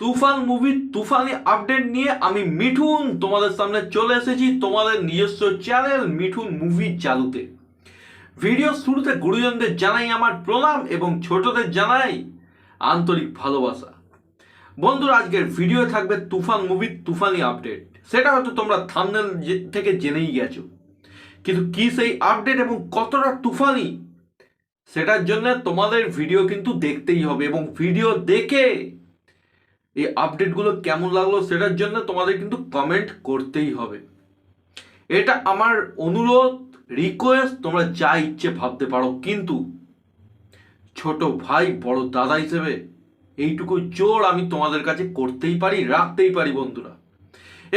তুফান মুভির তুফানি আপডেট নিয়ে আমি মিঠুন তোমাদের সামনে চলে এসেছি তোমাদের নিজস্ব চ্যানেল মিঠুন মুভি চালুতে। ভিডিও শুরুতে গুরুজনদের জানাই আমার প্রণাম এবং ছোটদের জানাই আন্তরিক ভালোবাসা। বন্ধুরা, আজকের ভিডিও থাকবে তুফান মুভির তুফানি আপডেট সেটা হয়তো তোমরা থামনেল থেকে জেনেই গেছো। কিন্তু কি সেই আপডেট এবং কতটা তুফানি, সেটার জন্য তোমাদের ভিডিও কিন্তু দেখতেই হবে এবং ভিডিও দেখে এই আপডেটগুলো কেমন লাগল সেটার জন্য তোমাদের কিন্তু কমেন্ট করতেই হবে। এটা আমার অনুরোধ রিকোয়েস্ট তোমরা যা ইচ্ছে ভাবতে পারো, কিন্তু ছোট ভাই, বড় দাদা হিসেবে এইটুকু জোর আমি তোমাদের কাছে করতেই পারি, রাখতেই পারি বন্ধুরা।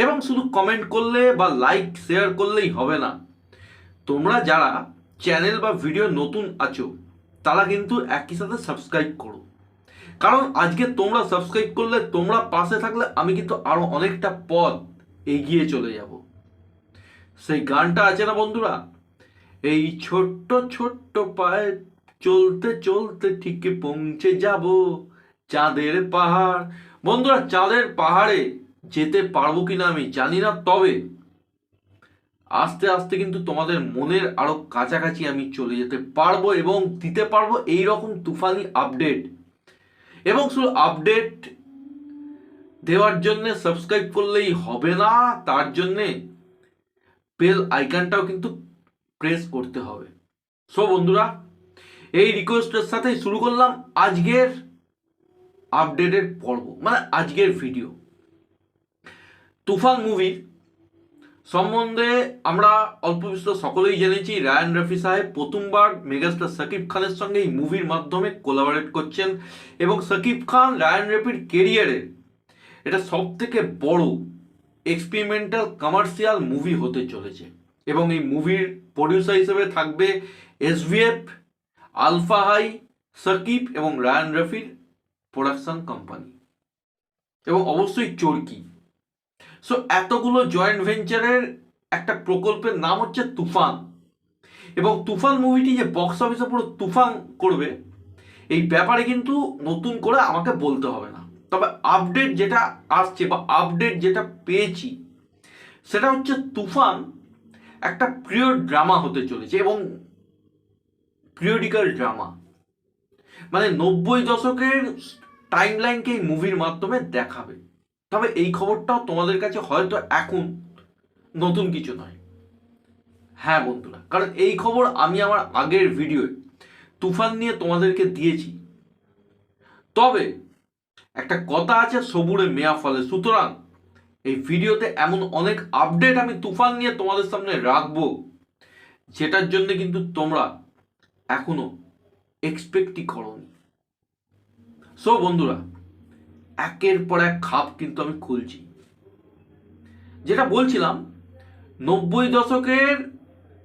এবং শুধু কমেন্ট করলে বা লাইক শেয়ার করলেই হবে না। তোমরা যারা চ্যানেল বা ভিডিও নতুন আছো, তারা কিন্তু একই সাথে সাবস্ক্রাইব করো। কারণ আজকে তোমরা সাবস্ক্রাইব করলে, তোমরা পাশে থাকলে আমি কিন্তু আরও অনেকটা পথ এগিয়ে চলে যাব। সেই গানটা আছে না বন্ধুরা? এই ছোট্ট ছোট্ট পায়ে চলতে চলতে ঠিক পৌঁছে যাব চাঁদের পাহাড়। বন্ধুরা, চাঁদের পাহাড়ে যেতে পারব কিনা আমি জানি না, তবে আস্তে আস্তে কিন্তু তোমাদের মনের আরও কাছাকাছি আমি চলে যেতে পারব এবং দিতে পারব এই রকম তুফানি আপডেট এবং শুধু আপডেট দেওয়ার জন্য সাবস্ক্রাইব করলেই হবে না, তার জন্যে বেল আইকনটাও কিন্তু প্রেস করতে হবে। সো বন্ধুরা, এই রিকোয়েস্টের সাথে শুরু করলাম আজকের আপডেটের পর্ব মানে আজকের ভিডিও তুফান মুভির সম্বন্ধে আমরা অল্প বিস্তর সকলেই জেনেছি। রায়ান রফি সাহেব প্রথমবার মেগাস্টার সাকিব খানের সঙ্গে এই মুভির মাধ্যমে কোলাবোরেট করছেন এবং সাকিব খান রায়ান রফির কেরিয়ারে এটা সব থেকে বড় এক্সপেরিমেন্টাল কমার্শিয়াল মুভি হতে চলেছে এবং এই মুভির প্রডিউসার হিসেবে থাকবে এসভিএফ আলফা হাই সাকিব এবং রায়ান রফির প্রোডাকশন কোম্পানি এবং অবশ্যই চরকি সো এতগুলো জয়েন্ট ভেঞ্চারের একটা প্রকল্পের নাম হচ্ছে তুফান। এবং তুফান মুভিটি যে বক্স অফিসে পুরো তুফান করবে, এই ব্যাপারে কিন্তু নতুন করে আমাকে বলতে হবে না। তবে আপডেট যেটা আসছে বা আপডেট যেটা পেয়েছি, সেটা হচ্ছে তুফান একটা প্রিয় ড্রামা হতে চলেছে এবং পিরিয়ডিক্যাল ড্রামা মানে নব্বই দশকের টাইম লাইনকে এই মুভির মাধ্যমে দেখাবে। তবে এই খবরটাও তোমাদের কাছে হয়তো এখন নতুন কিছু নয়। হ্যাঁ বন্ধুরা, কারণ এই খবর আমি আমার আগের ভিডিওয়ে তুফান নিয়ে তোমাদেরকে দিয়েছি। তবে একটা কথা আছে সবুরে মেয়া ফলে। সুতরাং এই ভিডিওতে এমন অনেক আপডেট আমি তুফান নিয়ে তোমাদের সামনে রাখব, যেটার জন্য কিন্তু তোমরা এখনও এক্সপেক্টই করনি। সো বন্ধুরা একের পর এক খাপ কিন্তু আমি খুলছি। যেটা বলছিলাম, নব্বই দশকের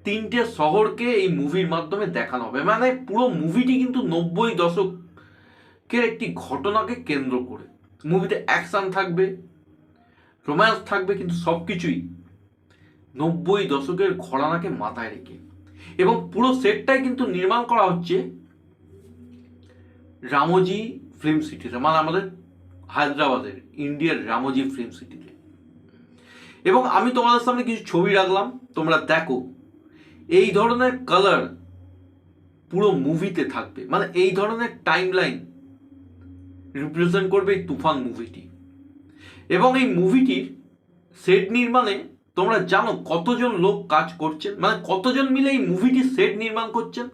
তিনটে শহরকে এই মুভির মাধ্যমে দেখানো হবে। মানে পুরো মুভিটি কিন্তু নব্বই দশকের একটি ঘটনাকে কেন্দ্র করে। মুভিতে অ্যাকশন থাকবে, রোম্যান্স থাকবে, কিন্তু সব কিছুই নব্বই দশকের ঘরানাকে মাথায় রেখে। এবং পুরো সেটটাই কিন্তু নির্মাণ করা হচ্ছে রামোজি ফিল্ম সিটিতে। মানে আমাদের হায়দ্রাবাদের, ইন্ডিয়ার রামোজি ফিল্ম সিটিতে। এবং আমি তোমাদের সামনে কিছু ছবি রাখলাম, তোমরা দেখো। এই ধরনের কালার পুরো মুভিতে থাকবে। মানে এই ধরনের টাইম লাইন রিপ্রেজেন্ট করবে এই তুফান মুভিটি এবং এই মুভিটির সেট নির্মাণে তোমরা জানো কতজন লোক কাজ করছেন। মানে কতজন মিলে এই মুভিটির সেট নির্মাণ করছেন?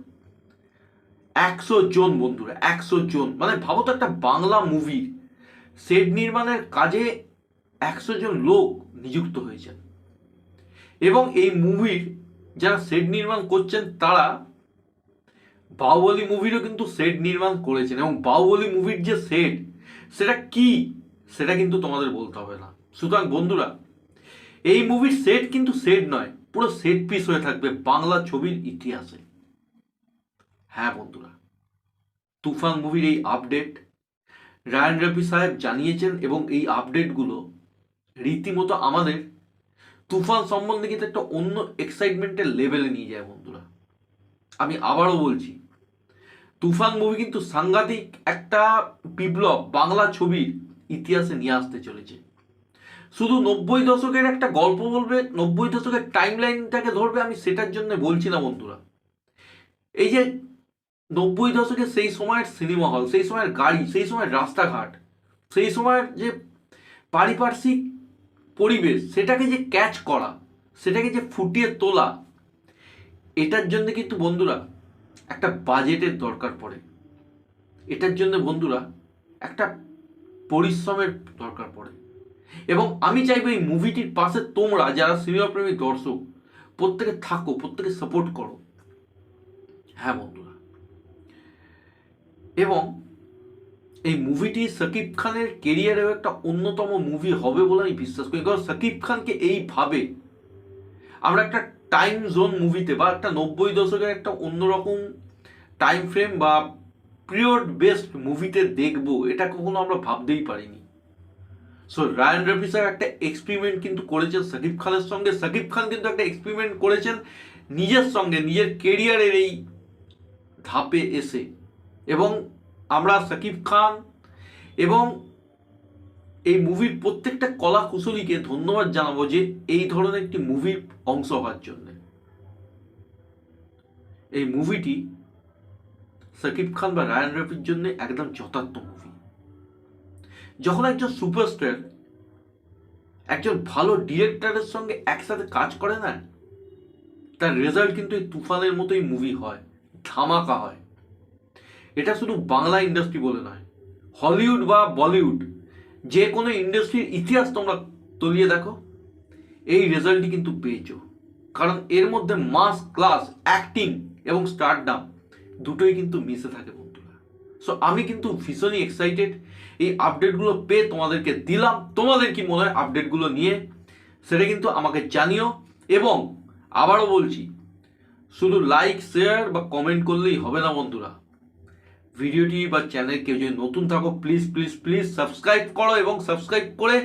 একশো জন বন্ধুরা, একশো জন। মানে ভাবো তো একটা বাংলা মুভির সেট নির্মাণের কাজে একশো জন লোক নিযুক্ত হয়েছেন। এবং এই মুভির যারা সেট নির্মাণ করছেন তারা বাহুবলী মুভিরও কিন্তু সেট নির্মাণ করেছেন এবং বাহুবলী মুভির যে সেট, সেটা কি, সেটা কিন্তু তোমাদের বলতে হবে না। সুতরাং বন্ধুরা, এই মুভির সেট কিন্তু সেট নয়, পুরো সেট পিস হয়ে থাকবে বাংলা ছবির ইতিহাসে। হ্যাঁ বন্ধুরা, তুফান মুভির এই আপডেট রায়ান রফি সাহেব জানিয়েছেন এবং এই আপডেটগুলো রীতিমতো আমাদের তুফান সম্বন্ধে কিন্তু একটা অন্য এক্সাইটমেন্টের লেভেলে নিয়ে যায় বন্ধুরা। আমি আবারও বলছি, তুফান মুভি কিন্তু সাংঘাতিক একটা বিপ্লব বাংলা ছবির ইতিহাসে নিয়ে আসতে চলেছে। শুধু নব্বই দশকের একটা গল্প বলবে, নব্বই দশকের টাইম লাইনটাকে ধরবে, আমি সেটার জন্য বলছি না বন্ধুরা। এই যে নব্বই দশকে সেই সময়ের সিনেমা হল, সেই সময়ের গাড়ি, সেই সময়ের রাস্তাঘাট, সেই সময়ের যে পারিপার্শ্বিক পরিবেশ, সেটাকে যে ক্যাচ করা, সেটাকে যে ফুটিয়ে তোলা, এটার জন্য কিন্তু বন্ধুরা একটা বাজেটের দরকার পড়ে। এটার জন্য বন্ধুরা একটা পরিশ্রমের দরকার পড়ে। এবং আমি চাইব এই মুভিটির পাশে তোমরা, যারা সিনেমা প্রেমী দর্শক, প্রত্যেকে থাকো, প্রত্যেকে সাপোর্ট করো। হ্যাঁ বন্ধুরা। এবং এই মুভিটি সাকিব খানের কেরিয়ারেও একটা অন্যতম মুভি হবে বলে আমি বিশ্বাস করি। কারণ সাকিব খানকে এইভাবে আমরা একটা টাইম জোন মুভিতে বা একটা নব্বই দশকের একটা অন্যরকম টাইম ফ্রেম বা পিরিয়ড বেস্ট মুভিতে দেখব, এটা কখনো আমরা ভাবতেই পারিনি। সো রায়ান রফি স্যার একটা এক্সপেরিমেন্ট কিন্তু করেছেন সাকিব খানের সঙ্গে। সাকিব খান কিন্তু একটা এক্সপেরিমেন্ট করেছেন নিজের সঙ্গে, নিজের কেরিয়ারের এই ধাপে এসে। এবং আমরা সাকিব খান এবং এই মুভির প্রত্যেকটা কলা কুশলীকে ধন্যবাদ জানাব যে এই ধরনের একটি মুভির অংশ হওয়ার জন্য। এই মুভিটি সাকিব খান বা রায়ান রফির জন্য একদম যথার্থ মুভি। যখন একজন সুপারস্টার একজন ভালো ডিরেক্টরের সঙ্গে একসাথে কাজ করে না, তার রেজাল্ট কিন্তু এই তুফানের মতোই মুভি হয়, ধামাকা হয়। এটা শুধু বাংলা ইন্ডাস্ট্রি বলে নয় হলিউড বা বলিউড যে কোনো ইন্ডাস্ট্রির ইতিহাস তোমরা তলিয়ে দেখো, এই রেজাল্টই কিন্তু পেয়েছ। কারণ এর মধ্যে মাস ক্লাস অ্যাক্টিং এবং স্টার স্টারডাম দুটোই কিন্তু মিশে থাকে বন্ধুরা। সো আমি কিন্তু ভীষণই এক্সাইটেড এই আপডেটগুলো পেয়ে তোমাদেরকে দিলাম। তোমাদের কি মনে হয় আপডেটগুলো নিয়ে? সেটা কিন্তু আমাকে জানিও। এবং আবারও বলছি, শুধু লাইক শেয়ার বা কমেন্ট করলেই হবে না বন্ধুরা। ভিডিওটি বা চ্যানেল কেউ যদি নতুন থাকো প্লিজ প্লিজ প্লিজ সাবস্ক্রাইব করো এবং সাবস্ক্রাইব করে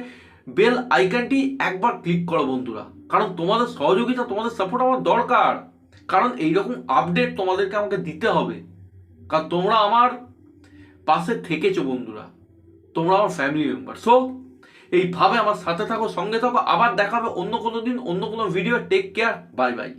বেল আইকনটি একবার ক্লিক করো বন্ধুরা। কারণ তোমাদের সহযোগিতা, তোমাদের সাপোর্ট আমার দরকার। কারণ এইরকম আপডেট তোমাদেরকে আমাকে দিতে হবে। কারণ তোমরা আমার পাশে থেকেছো বন্ধুরা। তোমরা আমার ফ্যামিলি মেম্বার সো এইভাবে আমার সাথে থাকো, সঙ্গে থাকো। আবার দেখাবে অন্য কোনো দিন, অন্য কোনো video take care bye bye